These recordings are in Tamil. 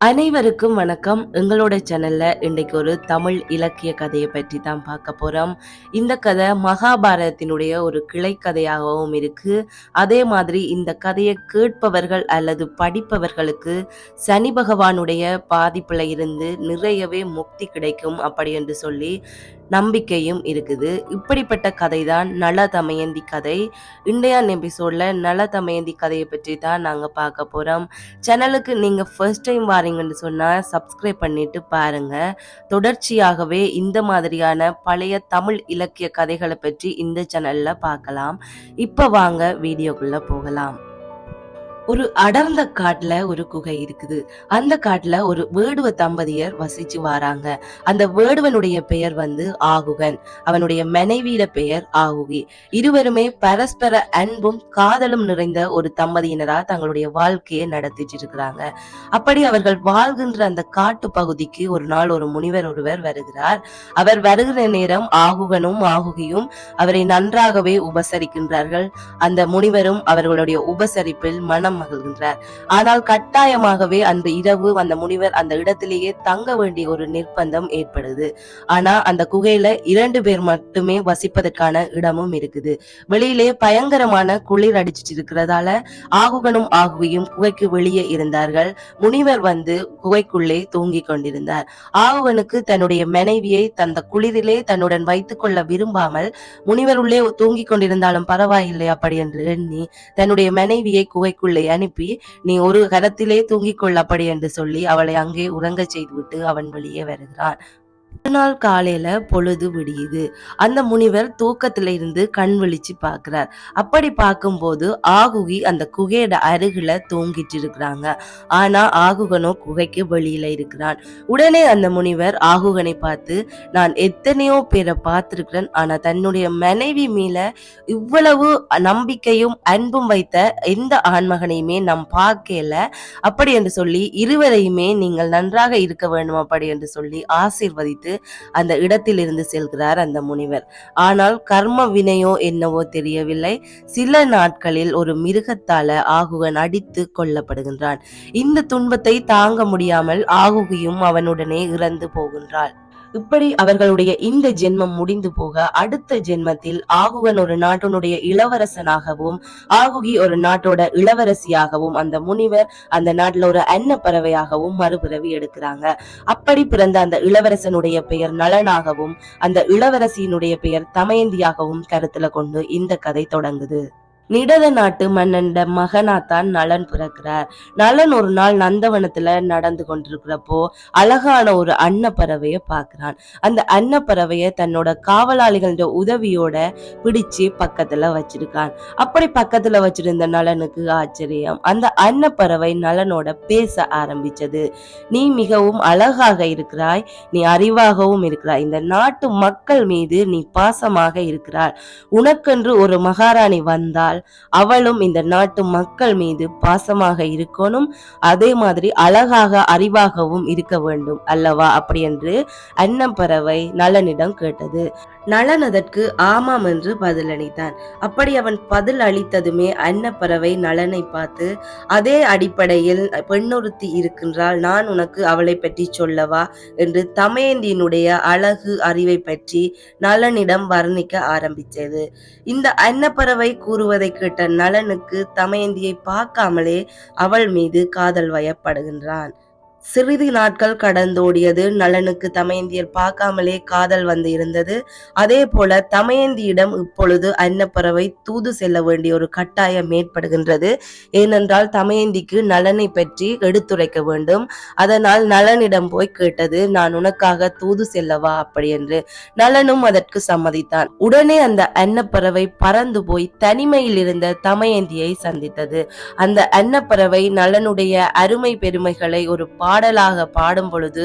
அனைவருக்கும் வணக்கம். எங்களோட சேனல்ல இன்றைக்கு ஒரு தமிழ் இலக்கிய கதையை பற்றி தான் பார்க்க போறோம். இந்த கதை மகாபாரதத்தினுடைய ஒரு கிளை கதையாகவும் இருக்கு. அதே மாதிரி இந்த கதையை கேட்பவர்கள் அல்லது படிப்பவர்களுக்கு சனி பகவானுடைய பாதிப்புல இருந்து நிறையவே முக்தி கிடைக்கும் அப்படி என்று சொல்லி நம்பிக்கையும் இருக்குது. இப்படிப்பட்ட கதை தான் நல தமயந்தி கதை. இன்றைய எபிசோட்ல நல தமயந்தி கதையை பற்றி தான் நாங்கள் பார்க்க போகிறோம் சேனலுக்கு நீங்கள் ஃபர்ஸ்ட் டைம் வாரீங்கன்னு சொன்னால் சப்ஸ்கிரைப் பண்ணிட்டு பாருங்க. தொடர்ச்சியாகவே இந்த மாதிரியான பழைய தமிழ் இலக்கிய கதைகளை பற்றி இந்த சேனலில் பார்க்கலாம். இப்போ வாங்க வீடியோக்குள்ளே போகலாம். ஒரு அடர்ந்த காட்டுல ஒரு குகை இருக்குது. அந்த காட்டுல ஒரு வேடுவ தம்பதியர் வசிச்சு வராங்க. அந்த வேடுவனுடைய பெயர் வந்து ஆகுகன். அவனுடைய மனைவியிட பெயர் ஆகுகி. இருவருமே பரஸ்பர அன்பும் காதலும் நிறைந்த ஒரு தம்பதியினரா தங்களுடைய வாழ்க்கையை நடத்திட்டு இருக்கிறாங்க அப்படி அவர்கள் வாழ்கின்ற அந்த காட்டு பகுதிக்கு ஒரு நாள் ஒரு முனிவர் ஒருவர் வருகிறார். அவர் வருகிற நேரம் ஆகுகனும் ஆகுகியும் அவரை நன்றாகவே உபசரிக்கின்றார்கள். அந்த முனிவரும் அவர்களுடைய உபசரிப்பில் மனம் மகிழ்கின்றார். ஆனால் கட்டாயமாகவே அந்த இரவு அந்த முனிவர் அந்த இடத்திலேயே தங்க வேண்டிய ஒரு நிர்பந்தம் ஏற்படுது. ஆனா அந்த குகையில இரண்டு பேர் மட்டுமே வசிப்பதற்கான இடமும் இருக்குது. வெளியிலே பயங்கரமான குளிர் அடிச்சிட்டு இருக்கிறதால ஆகுகனும் ஆகுகியும் குகைக்கு வெளியே இருந்தார்கள். முனிவர் வந்து குகைக்குள்ளே தூங்கிக் கொண்டிருந்தார். ஆகுகனுக்கு தன்னுடைய மனைவியை தந்த குளிரிலே தன்னுடன் வைத்துக் கொள்ள விரும்பாமல் முனிவர் உள்ளே தூங்கிக் கொண்டிருந்தாலும் பரவாயில்லை அப்படி என்று எண்ணி தன்னுடைய மனைவியை குகைக்குள்ளே அனுப்பி நீ ஒரு கரத்திலே தூங்கிக் கொள்ளப்படி என்று சொல்லி அவளை அங்கே உறங்கச் செய்துவிட்டு அவன் வெளியே வருகிறான் மறுநாள் காலையில பொழுது விடியுது. அந்த முனிவர் தூக்கத்துல இருந்து கண் விழிச்சு பார்க்கிறார். அப்படி பார்க்கும்போது ஆகுகி அந்த குகையோட அருகில தூங்கிட்டு இருக்கிறாங்க ஆனா ஆகுகனோ குகைக்கு வெளியில இருக்கிறான். உடனே அந்த முனிவர் ஆகுகனை பார்த்து நான் எத்தனையோ பேரை பார்த்திருக்கிறேன். ஆனா தன்னுடைய மனைவி மேல இவ்வளவு நம்பிக்கையும் அன்பும் வைத்த எந்த ஆண்மகனையுமே நாம் பார்க்கல. அப்படி என்று சொல்லி இருவரையுமே நீங்கள் நன்றாக இருக்க வேண்டும் அப்படி என்று சொல்லி ஆசீர்வதித்து அந்த இடத்திலிருந்து செல்கிறார் அந்த முனிவர். ஆனால் கர்ம வினையோ என்னவோ தெரியவில்லை. சில நாட்களில் ஒரு மிருகத்தால ஆகுகன் அடித்து கொல்லப்படுகின்றான். இந்த துன்பத்தை தாங்க முடியாமல் ஆகுகியும் அவனுடனே இறந்து போகின்றாள். இப்படி அவர்களுடைய இந்த ஜென்மம் முடிந்து போக அடுத்த ஜென்மத்தில் ஆகுகன் ஒரு நாட்டினுடைய இளவரசனாகவும் ஆகுகி ஒரு நாட்டோட இளவரசியாகவும் அந்த முனிவர் அந்த நாட்டில் ஒரு அன்ன பறவையாகவும் மறுபிறவி எடுக்கிறாங்க. அப்படி பிறந்த அந்த இளவரசனுடைய பெயர் நலனாகவும் அந்த இளவரசியினுடைய பெயர் தமயந்தியாகவும் கருத்துல கொண்டு இந்த கதை தொடங்குது. நிடத நாட்டு மன்னன்ட மகனாத்தான் நலன் பிறக்கிறார். நலன் ஒரு நாள் நந்தவனத்துல நடந்து கொண்டிருக்கிறப்போ அழகான ஒரு அன்னப்பறவைய பார்க்கிறான். அந்த அன்னப்பறவைய தன்னோட காவலாளிகளோட உதவியோட பிடிச்சு பக்கத்துல வச்சிருக்கான். அப்படி பக்கத்துல வச்சிருந்த நலனுக்கு ஆச்சரியம். அந்த அன்னப்பறவை நலனோட பேச ஆரம்பிச்சது. நீ மிகவும் அழகாக இருக்கிறாய். நீ அறிவாகவும் இருக்கிறாய். இந்த நாட்டு மக்கள் மீது நீ பாசமாக இருக்கிறாய். உனக்கென்று ஒரு மகாராணி வந்தால் அவளும் இந்த நாட்டு மக்கள் மீது பாசமாக இருக்கணும். அதே மாதிரி அழகாக அறிவாகவும் இருக்க வேண்டும் அல்லவா? அப்படி என்று அன்னப்பறவை நலனிடம் கேட்டது. நலன் அதற்கு ஆமாம் என்று பதிலளித்தான். அப்படி அவன் பதில் அளித்ததுமே அன்னப்பறவை நலனை பார்த்து அதே அடிப்படையில் பெண்ணொருத்தி இருக்கின்றாள் நான் உனக்கு அவளை பற்றி சொல்லவா? என்று தமயந்தியினுடைய அழகு அறிவை பற்றி நலனிடம் வர்ணிக்க ஆரம்பித்தது. இந்த அன்னப்பறவை கூறுவதை கேட்ட நலனுக்கு தமயந்தியை பார்க்காமலே அவள் மீது காதல் வயப்படுகின்றான். சிறிது நாட்கள் கடந்தோடியது. நலனுக்கு தமயந்தியர் பார்க்காமலே காதல் வந்து இருந்தது. அதே போல தமயந்தியிடம் இப்பொழுது அன்னப்பறவை தூது செல்ல வேண்டிய ஒரு கட்டாயம் ஏற்படுகின்றது. ஏனென்றால் தமயந்திக்கு நலனை பற்றி எடுத்துரைக்க வேண்டும். அதனால் நலனிடம் போய் கேட்டது நான் உனக்காக தூது செல்லவா? அப்படி என்று நலனும் அதற்கு சம்மதித்தான். உடனே அந்த அன்னப்பறவை பறந்து போய் தனிமையில் இருந்த தமயந்தியை சந்தித்தது. அந்த அன்னப்பறவை நலனுடைய அருமை பெருமைகளை ஒரு பாடலாக பாடும் பொழுது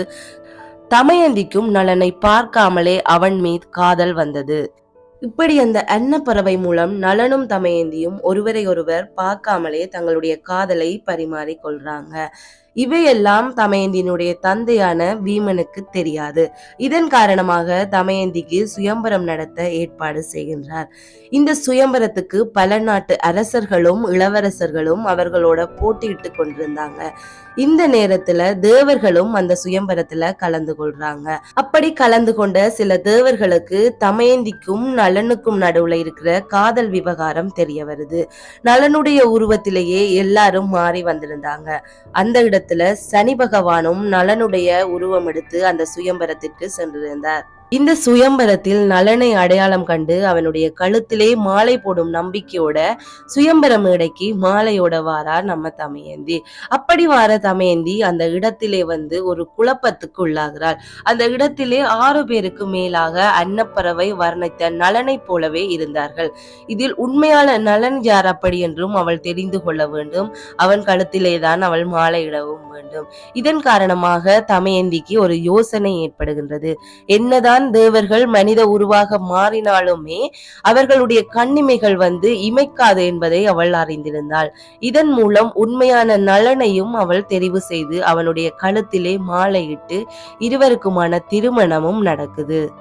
தமயந்திக்கும் நலனை பார்க்காமலே அவன் மீது காதல் வந்தது. இப்படி அந்த அன்னப்பறவை மூலம் நலனும் தமயந்தியும் ஒருவரை ஒருவர் பார்க்காமலே தங்களுடைய காதலை பரிமாறிக் கொள்றாங்க. இவையெல்லாம் தமயந்தியினுடைய தந்தையான வீமனுக்கு தெரியாது. இதன் காரணமாக தமயந்திக்கு சுயம்பரம் நடத்த ஏற்பாடு செய்கின்றார். இந்த சுயம்பரத்துக்கு பல நாட்டு அரசர்களும் இளவரசர்களும் அவர்களோட போட்டியிட்டு கொண்டிருந்தாங்க. இந்த நேரத்துல தேவர்களும் அந்த சுயம்பரத்துல கலந்து கொள்றாங்க. அப்படி கலந்து கொண்ட சில தேவர்களுக்கு தமயந்திக்கும் நலனுக்கும் நடுவுல இருக்கிற காதல் விவகாரம் தெரிய வருது. நலனுடைய உருவத்திலேயே எல்லாரும் மாறி வந்திருந்தாங்க. அந்த இடத்துல சனி பகவானும் நலனுடைய உருவம் எடுத்து அந்த சுயம்பரத்திற்கு சென்றிருந்தார். இந்த சுயம்பரத்தில் நலனை அடையாளம் கண்டு அவனுடைய கழுத்திலே மாலை போடும் நம்பிக்கையோட சுயம்பர மேடைக்கு மாலையோட வாரார் நம்ம தமையந்தி. அப்படி வார தமையந்தி அந்த இடத்திலே வந்து ஒரு குழப்பத்துக்கு உள்ளாகிறாள். அந்த இடத்திலே ஆறு பேருக்கு மேலாக அன்னப்பறவை வர்ணித்த நலனை போலவே இருந்தார்கள். இதில் உண்மையான நலன் யார் அப்படி என்றும் அவள் தெரிந்து கொள்ள வேண்டும். அவன் கழுத்திலே தான் அவள் மாலையிடவும் வேண்டும். இதன் காரணமாக தமையந்திக்கு ஒரு யோசனை ஏற்படுகின்றது. என்னதான் தேவர்கள் மனித உருவாக மாறினாலுமே அவர்களுடைய கண்ணிமைகள் வந்து இமைக்காது என்பதை அவள் அறிந்திருந்தாள். இதன் மூலம் உண்மையான நலனையும் அவள் தெரிவு செய்து அவனுடைய கழுத்திலே மாலையிட்டு இருவருக்குமான திருமணமும் நடக்குது.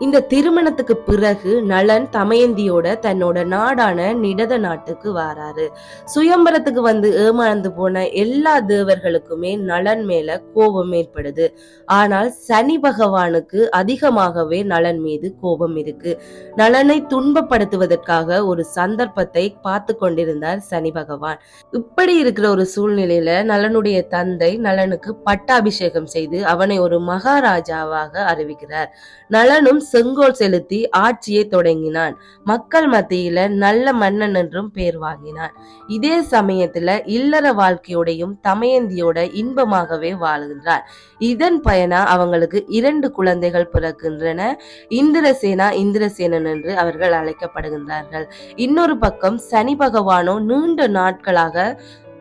இந்த திருமணத்துக்கு பிறகு நலன் தமயந்தியோட தன்னோட நாடான நிடத நாட்டுக்கு வாராரு. சுயம்பரத்துக்கு வந்து ஏமாந்து போன எல்லா தேவர்களுக்குமே நலன் மேல கோபம் ஏற்படுது. ஆனால் சனி பகவானுக்கு அதிகமாகவே நலன் மீது கோபம் இருக்கு. நலனை துன்பப்படுத்துவதற்காக ஒரு சந்தர்ப்பத்தை பார்த்து கொண்டிருந்தார் சனி பகவான். இப்படி இருக்கிற ஒரு சூழ்நிலையில நலனுடைய தந்தை நலனுக்கு பட்டாபிஷேகம் செய்து அவனை ஒரு மகாராஜாவாக அறிவிக்கிறார். நலனும் செங்கோல் செலுத்தி ஆட்சியை தொடங்கினான். மக்கள் மத்தியில நல்ல மன்னன் என்றும் பேர் வாங்கினான். இதே சமயத்துல இல்லற வாழ்க்கையோடையும் தமயந்தியோட இன்பமாகவே வாழ்கின்றார். இதன் பயனா அவங்களுக்கு இரண்டு குழந்தைகள் பிறக்கின்றன. இந்திரசேனா இந்திரசேனன் என்று அவர்கள் அழைக்கப்படுகின்றார்கள். இன்னொரு பக்கம் சனி பகவானோ நீண்ட நாட்களாக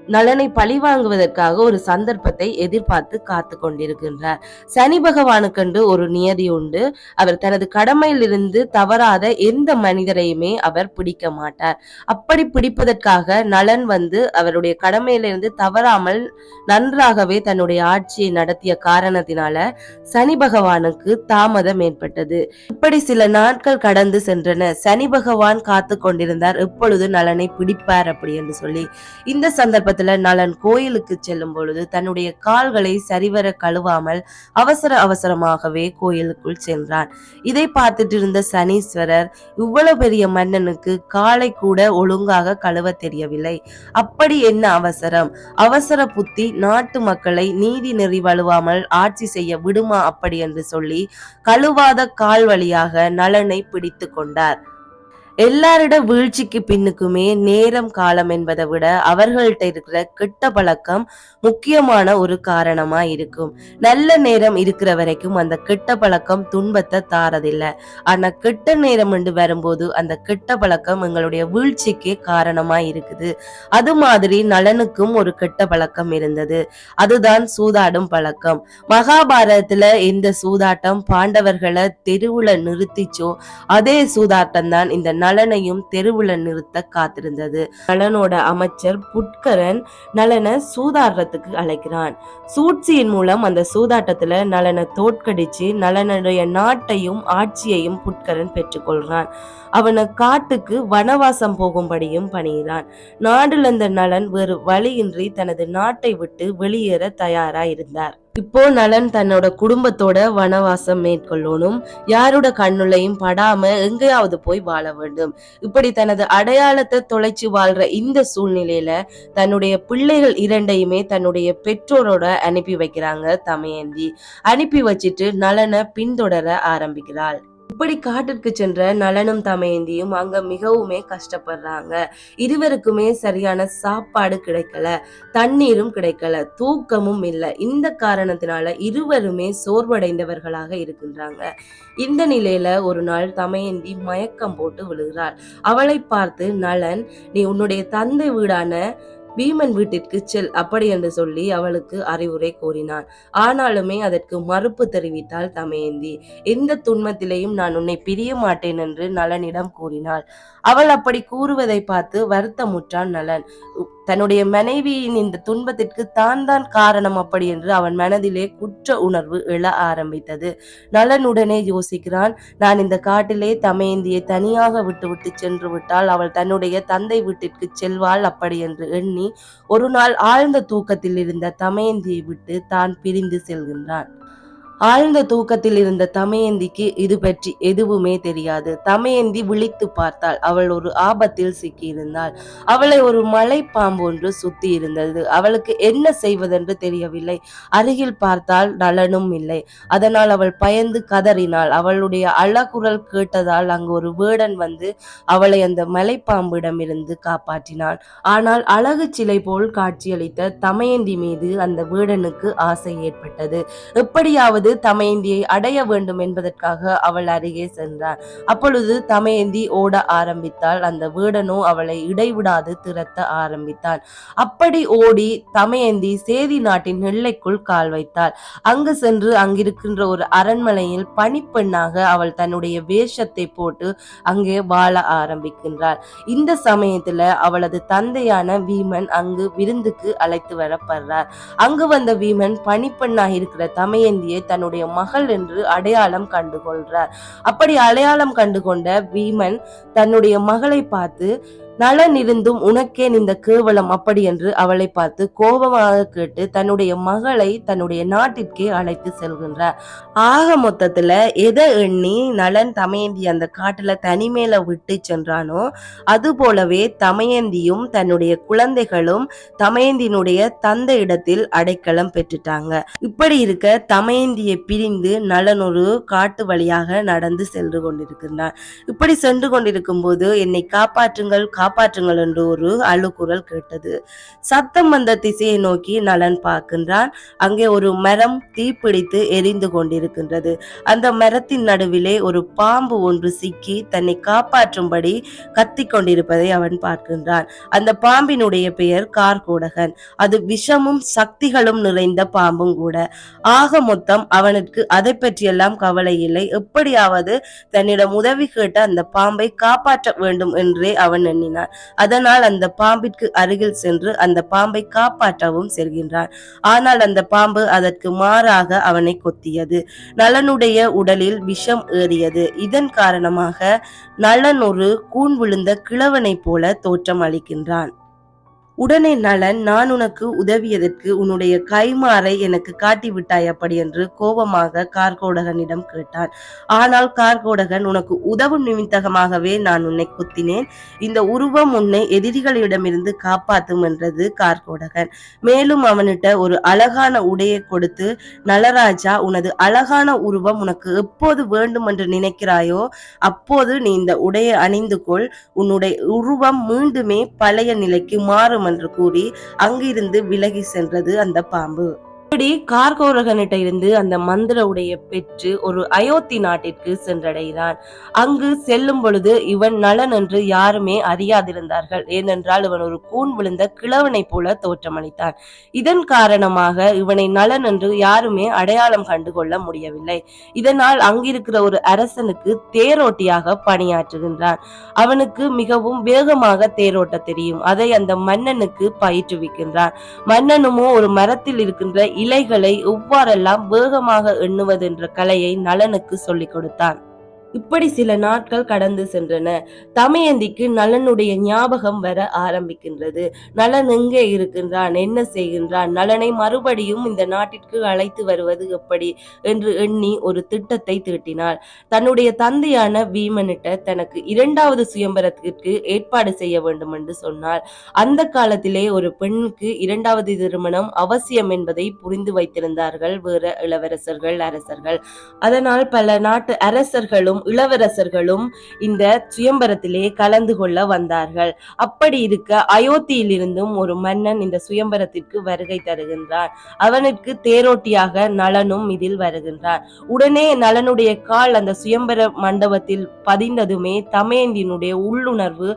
நலனை பழிவாங்குவதற்காக ஒரு சந்தர்ப்பத்தை எதிர்பார்த்து காத்து கொண்டிருக்கின்றார். சனி பகவானுக்கென்று ஒரு நியதி உண்டு. அவர் தனது கடமையிலிருந்து தவறாத எந்த மனிதரையுமே அவர் பிடிக்க மாட்டார். அப்படி பிடிப்பதற்காக நலன் வந்து அவருடைய கடமையிலிருந்து தவறாமல் நன்றாகவே தன்னுடைய ஆட்சியை நடத்திய காரணத்தினால சனி பகவானுக்கு தாமதம் ஏற்பட்டது. இப்படி சில நாட்கள் கடந்து சென்றன. சனி பகவான் காத்து கொண்டிருந்தார். எப்பொழுது நலனை பிடிப்பார் அப்படி என்று சொல்லி இந்த சந்தர்ப்ப சந்தர்ப்பத்துல நலன் கோயிலுக்கு செல்லும் பொழுது தன்னுடைய கால்களை சரிவர கழுவாமல் அவசர அவசரமாகவே கோயிலுக்குள் சென்றான். இதை பார்த்துட்டு இருந்த சனீஸ்வரர் இவ்வளவு பெரிய மன்னனுக்கு காலை கூட ஒழுங்காக கழுவ தெரியவில்லை. அப்படி என்ன அவசரம்? அவசர புத்தி நாட்டு மக்களை நீதி நெறி வழுவாமல் ஆட்சி செய்ய விடுமா அப்படி? என்று சொல்லி கழுவாத கால் வழியாக நலனை பிடித்து கொண்டார். எல்லாரிட வீழ்ச்சிக்கு பின்னுக்குமே நேரம் காலம் என்பதை விட அவர்கள்ட்ட இருக்கிற கெட்ட பழக்கம் முக்கியமான ஒரு காரணமா இருக்கும். நல்ல நேரம் இருக்கிற வரைக்கும் அந்த கெட்ட பழக்கம் துன்பத்தை தாரதில்லை. ஆனா கெட்ட நேரம் என்று வரும்போது அந்த கெட்ட பழக்கம் எங்களுடைய வீழ்ச்சிக்கு காரணமா இருக்குது. அது மாதிரி நலனுக்கும் ஒரு கெட்ட பழக்கம் இருந்தது. அதுதான் சூதாடும் பழக்கம். மகாபாரதத்துல இந்த சூதாட்டம் பாண்டவர்களை தெருவுல நிறுத்திச்சோ அதே சூதாட்டம் தான் இந்த நலனையும் தெருவுல நிறுத்த காத்திருந்தது. நலனோட அமைச்சர் புட்கரன் நலனை சூதாடுறதுக்கு அழைக்கிறான். சூழ்ச்சியின் மூலம் அந்த சூதாட்டத்துல நலனை தோற்கடிச்சு நலனுடைய நாட்டையும் ஆட்சியையும் புட்கரன் பெற்றுக்கொள்றான். அவனை காட்டுக்கு வனவாசம் போகும்படியும் பணிகிறான். நாடுலந்த நலன் வேறு வழியின்றி தனது நாட்டை விட்டு வெளியேற தயாரா இருந்தார் இப்போ நலன் தன்னோட குடும்பத்தோட வனவாசம் மேற்கொள்ளணும். யாரோட கண்ணுலையும் படாம எங்கேயாவது போய் வாழ வேண்டும். இப்படி தனது அடையாளத்தை தொலைச்சு வாழ்ற இந்த சூழ்நிலையில தன்னுடைய பிள்ளைகள் இரண்டையுமே தன்னுடைய பெற்றோரோட அனுப்பி வைக்கிறாங்க தமையந்தி. அனுப்பி வச்சிட்டு நலனை பின்தொடர ஆரம்பிக்கிறாள். இப்படி காட்டிற்கு சென்ற நலனும் தமயந்தியும் அங்க மிகவுமே கஷ்டப்படுறாங்க. இருவருக்குமே சரியான சாப்பாடு கிடைக்கல தண்ணீரும் கிடைக்கல தூக்கமும் இல்லை. இந்த காரணத்தினால இருவருமே சோர்வடைந்தவர்களாக இருக்கின்றாங்க. இந்த நிலையில ஒரு நாள் தமயந்தி மயக்கம் போட்டு விழுகிறாள். அவளை பார்த்து நலன் நீ உன்னுடைய தந்தை வீடான பீமன் வீட்டிற்கு செல் அப்படி என்று சொல்லி அவளுக்கு அறிவுரை கூறினான். ஆனாலுமே அதற்கு மறுப்பு தெரிவித்தாள் தமயந்தி எந்த துன்பத்திலேயும் நான் உன்னை பிரிய மாட்டேன் என்று நலனிடம் கூறினாள். அவள் அப்படி கூறுவதை பார்த்து வருத்தமுற்றான் நலன் தன்னுடைய மனைவியின் இந்த துன்பத்திற்கு தான் தான் காரணம் அப்படி என்று அவன் மனதிலே குற்ற உணர்வு எழ ஆரம்பித்தது. நலனுடனே யோசிக்கிறான். நான் இந்த காட்டிலே தமையந்தியை தனியாக விட்டுவிட்டு சென்று விட்டால் அவள் தன்னுடைய தந்தை வீட்டிற்கு செல்வாள் அப்படி என்று எண்ணி ஒரு நாள் ஆழ்ந்த தூக்கத்தில் இருந்த தமையந்தியை விட்டு தான் பிரிந்து செல்கின்றான். ஆழ்ந்த தூக்கத்தில் இருந்த தமயந்திக்கு இது பற்றி எதுவுமே தெரியாது. தமயந்தி விழித்து பார்த்தாள். அவள் ஒரு ஆபத்தில் சிக்கியிருந்தாள். அவளை ஒரு மலை பாம்பொன்று சுத்தி இருந்தது. அவளுக்கு என்ன செய்வதென்று தெரியவில்லை. அருகில் பார்த்தால் நலனும் இல்லை. அதனால் அவள் பயந்து கதறினாள். அவளுடைய அழகுரல் கேட்டதால் அங்கு ஒரு வேடன் வந்து அவளை அந்த மலைப்பாம்பிடமிருந்து காப்பாற்றினான் ஆனால் அழகு சிலை போல் காட்சியளித்த தமயந்தி மீது அந்த வேடனுக்கு ஆசை ஏற்பட்டது. எப்படியாவது தமயந்தியை அடைய வேண்டும் என்பதற்காக அவள் அருகே சென்றார் அப்பொழுது தமயந்தி ஓட ஆரம்பித்தாள். அந்த வேடனோ அவளை இடைவிடாது திரத்த ஆரம்பித்தான் அப்படி ஓடி தமயந்தி சேதி நாட்டின் எல்லைக்குள் கால் வைத்தாள். அங்கு சென்று அங்கிருக்கின்ற ஒரு அரண்மனையில் பணிப்பெண்ணாக அவள் தன்னுடைய வேஷத்தை போட்டு அங்கே வாழ ஆரம்பிக்கின்றாள். இந்த சமயத்துல அவளது தந்தையான வீமன் அங்கு விருந்துக்கு அழைத்து வரப்படுறார். அங்கு வந்த வீமன் பணிப்பெண்ணாக இருக்கிற தமயந்தியை தன்னுடைய மகள் என்று அடையாளம் கண்டு கொள்றார் அப்படி அடையாளம் கண்டு கொண்ட வீமன் தன்னுடைய மகளை பார்த்து நலன் இருந்தும் உனக்கேன் இந்த கேவலம் அப்படி என்று அவளை பார்த்து கோபமாக கேட்டு தன்னுடைய மகளை தன்னுடைய நாட்டிற்கே அழைத்து செல்கின்றார். ஆக மொத்தத்துல எதை எண்ணி நலன் தமயந்தி அந்த காட்டுல தனிமேல விட்டு சென்றானோ அது போலவே தமயந்தியும் தன்னுடைய குழந்தைகளும் தமயந்தியினுடைய தந்தை இடத்தில் அடைக்கலம் பெற்றுட்டாங்க. இப்படி இருக்க தமயந்தியை பிரிந்து நலன் ஒரு காட்டு வழியாக நடந்து சென்று கொண்டிருக்கின்றான் இப்படி சென்று கொண்டிருக்கும் போது என்னை காப்பாற்றுங்கள் காப்பாற்றுங்கள் என்று ஒரு அழுக்குரல் கேட்டது. சத்தம் வந்த திசையை நோக்கி நலன் பார்க்கின்றான். அங்கே ஒரு மரம் தீப்பிடித்து எரிந்து கொண்டிருக்கின்றது. அந்த மரத்தின் நடுவிலே ஒரு பாம்பு ஒன்று சிக்கி தன்னை காப்பாற்றும்படி கத்திக் கொண்டிருப்பதை அவன் பார்க்கின்றான். அந்த பாம்பினுடைய பெயர் கார்கூடகன். அது விஷமும் சக்திகளும் நிறைந்த பாம்பும் கூட. ஆக மொத்தம் அவனுக்கு அதை பற்றியெல்லாம் கவலை இல்லை. எப்படியாவது தன்னிடம் உதவி கேட்ட அந்த பாம்பை காப்பாற்ற வேண்டும் என்றே அவன் எண்ணினான். அதனால் அந்த பாம்பிற்கு அருகில் சென்று அந்த பாம்பை காப்பாற்றவும் செல்கின்றான் ஆனால் அந்த பாம்பு அதற்கு மாறாக அவனை கொத்தியது. நலனுடைய உடலில் விஷம் ஏறியது. இதன் காரணமாக நலன் ஒரு கூன் விழுந்த கிழவனைப் போல தோற்றம் அளிக்கின்றான் உடனே நலன் நான் உனக்கு உதவியதற்கு உன்னுடைய கைமாறை எனக்கு காட்டி விட்டாய் அப்படி என்று கோபமாக கார்கோடகனிடம் கேட்டான். ஆனால் கார்கோடகன் உனக்கு உதவும் நிமித்தகமாகவே நான் உன்னை குத்தினேன். இந்த உருவம் உன்னை எதிரிகளிடமிருந்து காப்பாற்றும் என்றது கார்கோடகன். மேலும் அவனிட்ட ஒரு அழகான உடையை கொடுத்து நலராஜா உனது அழகான உருவம் உனக்கு எப்போது வேண்டும் என்று நினைக்கிறாயோ அப்போது நீ இந்த உடையை அணிந்து கொள். உன்னுடைய உருவம் மீண்டுமே பழைய நிலைக்கு மாறும் என்று கூறி அங்கிருந்து விலகி சென்றது அந்த பாம்பு. இப்படி கார்கோரகனிட்ட இருந்து அந்த மந்திர உடைய பெற்று ஒரு அயோத்தி நாட்டிற்கு சென்றடைகிறான். அங்கு செல்லும் பொழுது இவன் நலன் என்று யாருமே அறியாதிருந்தார்கள். ஏனென்றால் இவன் ஒரு கூன் விழுந்த கிழவனை போல தோற்றமளித்தான். இதன் காரணமாக இவனை நலன் என்று யாருமே அடையாளம் கண்டுகொள்ள முடியவில்லை. இதனால் அங்கிருக்கிற ஒரு அரசனுக்கு தேரோட்டியாக பணியாற்றுகின்றான். அவனுக்கு மிகவும் வேகமாக தேரோட்ட தெரியும். அதை அந்த மன்னனுக்கு பயிற்றுவிக்கின்றான். மன்னனுமோ ஒரு மரத்தில் இருக்கின்ற இலைகளை எவ்வாறெல்லாம் வேகமாக எண்ணுவதென்ற கலையை நலனுக்கு சொல்லிக் கொடுத்தான். இப்படி சில நாட்கள் கடந்து சென்றன. தமயந்திக்கு நலனுடைய ஞாபகம் வர ஆரம்பிக்கின்றது. நலன் எங்கே இருக்கின்றான்? என்ன செய்கின்றான்? நலனை மறுபடியும் இந்த நாட்டிற்கு அழைத்து வருவது எப்படி? என்று எண்ணி ஒரு திட்டத்தை தீட்டினாள் தன்னுடைய தந்தையான வீமனிட்ட தனக்கு இரண்டாவது சுயம்பரத்திற்கு ஏற்பாடு செய்ய வேண்டும் என்று சொன்னாள். அந்த காலத்திலே ஒரு பெண்ணுக்கு இரண்டாவது திருமணம் அவசியம் என்பதை புரிந்து வைத்திருந்தார்கள் வேற இளவரசர்கள் அரசர்கள். அதனால் பல நாட்டு அரசர்களும் இளவரசர்களும் இந்த சுயம்பரத்திலே கலந்து கொள்ள வந்தார்கள். அப்படி இருக்க அயோத்தியிலிருந்தும் ஒரு மன்னன் இந்த சுயம்பரத்திற்கு வருகை தருகின்றான். அவனுக்கு தேரோட்டியாக நலனும் இதில் வருகின்றான். உடனே நலனுடைய கால் அந்த சுயம்பர மண்டபத்தில் பதிந்ததுமே தமேந்தினுடைய உள்ளுணர்வு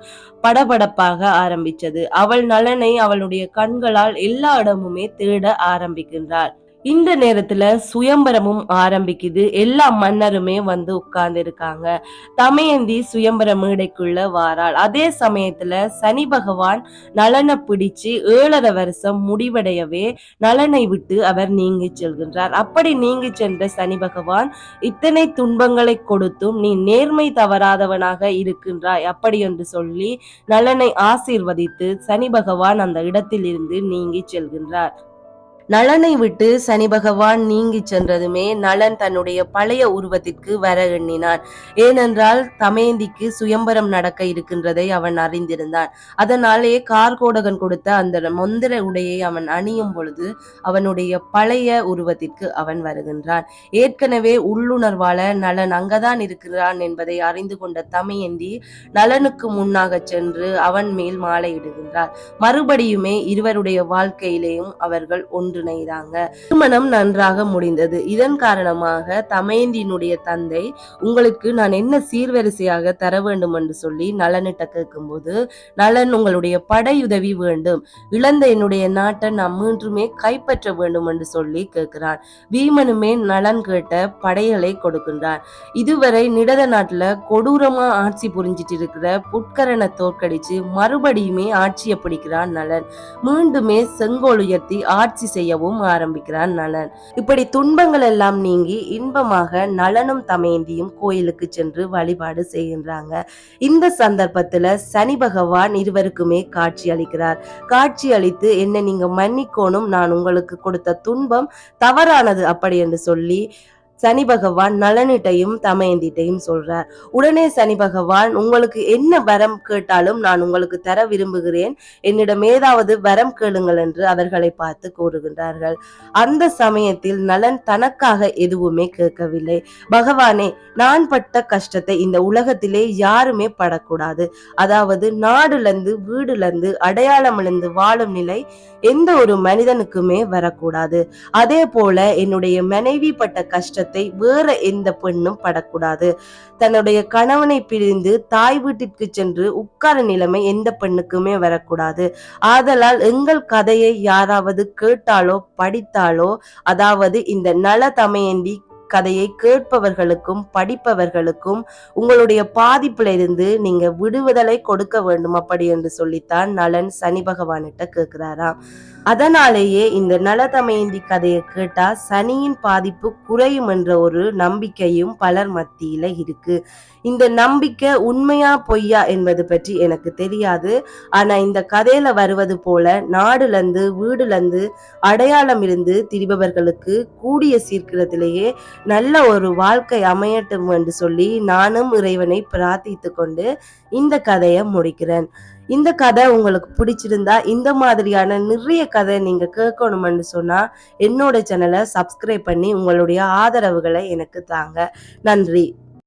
படபடப்பாக ஆரம்பித்தது அவள் நலனை அவளுடைய கண்களால் எல்லா இடமுமே தேட ஆரம்பிக்கின்றாள். இந்த நேரத்துல சுயம்பரமும் ஆரம்பிக்குது. எல்லா மன்னருமே வந்து உட்கார்ந்து இருக்காங்க தமயந்தி சுயம்பர மேடைக்குள்ள வாராள். அதே சமயத்துல சனி பகவான் நலனை பிடிச்சு ஏழரை வருஷம் முடிவடையவே நலனை விட்டு அவர் நீங்கி செல்கின்றார். அப்படி நீங்கி சென்ற சனி பகவான் இத்தனை துன்பங்களை கொடுத்தும் நீ நேர்மை தவறாதவனாக இருக்கின்றாய். அப்படி என்று சொல்லி நலனை ஆசீர்வதித்து சனி பகவான் அந்த இடத்தில் இருந்து நீங்கி செல்கின்றார். நலனை விட்டு சனி பகவான் நீங்கி சென்றதுமே நலன் தன்னுடைய பழைய உருவத்திற்கு வர எண்ணினான். ஏனென்றால் தமேந்திக்கு சுயம்பரம் நடக்க இருக்கின்றதை அவன் அறிந்திருந்தான். அதனாலே கார்கோடகன் கொடுத்த அந்த மொந்திர உடையை அவன் அணியும் பொழுது அவனுடைய பழைய உருவத்திற்கு அவன் வருகின்றான். ஏற்கனவே உள்ளுணர்வால நலன் அங்கதான் இருக்கிறான் என்பதை அறிந்து கொண்ட தமையந்தி நலனுக்கு முன்னாக சென்று அவன் மேல் மாலையிடுகின்றார். மறுபடியுமே இருவருடைய வாழ்க்கையிலேயும் அவர்கள் ஒன்று ஒன்றிணைகிறாங்க திருமணம் நன்றாக முடிந்தது. இதன் காரணமாக தமையந்தியினுடைய தந்தை உங்களுக்கு நான் என்ன சீர்வரிசையாக தர வேண்டும்? என்று சொல்லி நலனிட்ட கேட்கும்போது நலன் உங்களுடைய படையுதவி வேண்டும். இழந்த என்னுடைய நாட்டை நான் மீண்டுமே கைப்பற்ற வேண்டும் என்று சொல்லி கேட்கிறான். பீமனுமே நலன் கேட்ட படைகளை கொடுக்கின்றான். இதுவரை நிடத நாட்டுல கொடூரமா ஆட்சி புரிஞ்சிட்டு இருக்கிற புட்கரனை தோற்கடிச்சு மறுபடியுமே ஆட்சியை பிடிக்கிறான் நலன். மீண்டுமே செங்கோல் உயர்த்தி ஆட்சி செய்ய செய்யவும் ஆரம்பிக்கிறான் நலன். இப்படி துன்பங்கள் எல்லாம் நீங்கி இன்பமாக நலனும் தமேந்தியும் கோயிலுக்கு சென்று வழிபாடு செய்கின்றாங்க. இந்த சந்தர்ப்பத்துல சனி பகவான் இருவருக்குமே காட்சி அளிக்கிறார். காட்சி அளித்து என்ன நீங்க மன்னிக்கோணும் நான் உங்களுக்கு கொடுத்த துன்பம் தவறானது அப்படி என்று சொல்லி சனி பகவான் நலனிட்டையும் தமயந்திட்டையும் சொல்றார். உடனே சனி பகவான் உங்களுக்கு என்ன வரம் கேட்டாலும் நான் உங்களுக்கு தர விரும்புகிறேன். என்னிடம் ஏதாவது வரம் கேளுங்கள் என்று அவர்களை பார்த்து கூறுகின்றார்கள். அந்த சமயத்தில் நலன் தனக்காக எதுவுமே கேட்கவில்லை. பகவானே நான் பட்ட கஷ்டத்தை இந்த உலகத்திலே யாருமே படக்கூடாது. அதாவது நாடுல இருந்து வீடுல இருந்து வாழும் நிலை எந்த ஒரு மனிதனுக்குமே வரக்கூடாது. அதே போல என்னுடைய மனைவி பட்ட கஷ்டத்தை வேற எந்த பெண்ணும் படக்கூடாது. தன்னுடைய கணவனை பிரிந்து தாய் வீட்டிற்கு சென்று உட்கார நிலைமை எந்த பெண்ணுக்குமே வரக்கூடாது. ஆதலால் எங்கள் கதையை யாராவது கேட்டாலோ படித்தாலோ அதாவது இந்த நல தமையந்தி கதையை கேட்பவர்களுக்கும் படிப்பவர்களுக்கும் உங்களுடைய பாதிப்புல இருந்து நீங்க விடுவதலை கொடுக்க வேண்டும் அப்படி என்று சொல்லித்தான் நலன் சனி பகவான்கிட்ட கேட்கிறாராம். அதனாலேயே இந்த நலதமயந்தி கதையை கேட்டா சனியின் பாதிப்பு குறையும் என்ற ஒரு நம்பிக்கையும் பலர் மத்தியில இருக்கு. இந்த நம்பிக்கை உண்மையா பொய்யா என்பது பற்றி எனக்கு தெரியாது. ஆனா இந்த கதையில வருவது போல நாடுலேருந்து வீடுலேருந்து அடையாளம் இருந்து திரிபவர்களுக்கு கூடிய சீர்கிரத்திலேயே நல்ல ஒரு வாழ்க்கை அமையட்டும் என்று சொல்லி நானும் இறைவனை பிரார்த்தித்து கொண்டு இந்த கதையை முடிக்கிறேன். இந்த கதை உங்களுக்கு பிடிச்சிருந்தா இந்த மாதிரியான நிறைய கதை நீங்க கேட்கணும்னு சொன்னா என்னோட சேனலை சப்ஸ்கிரைப் பண்ணி உங்களுடைய ஆதரவுகளை எனக்கு தாங்க. நன்றி.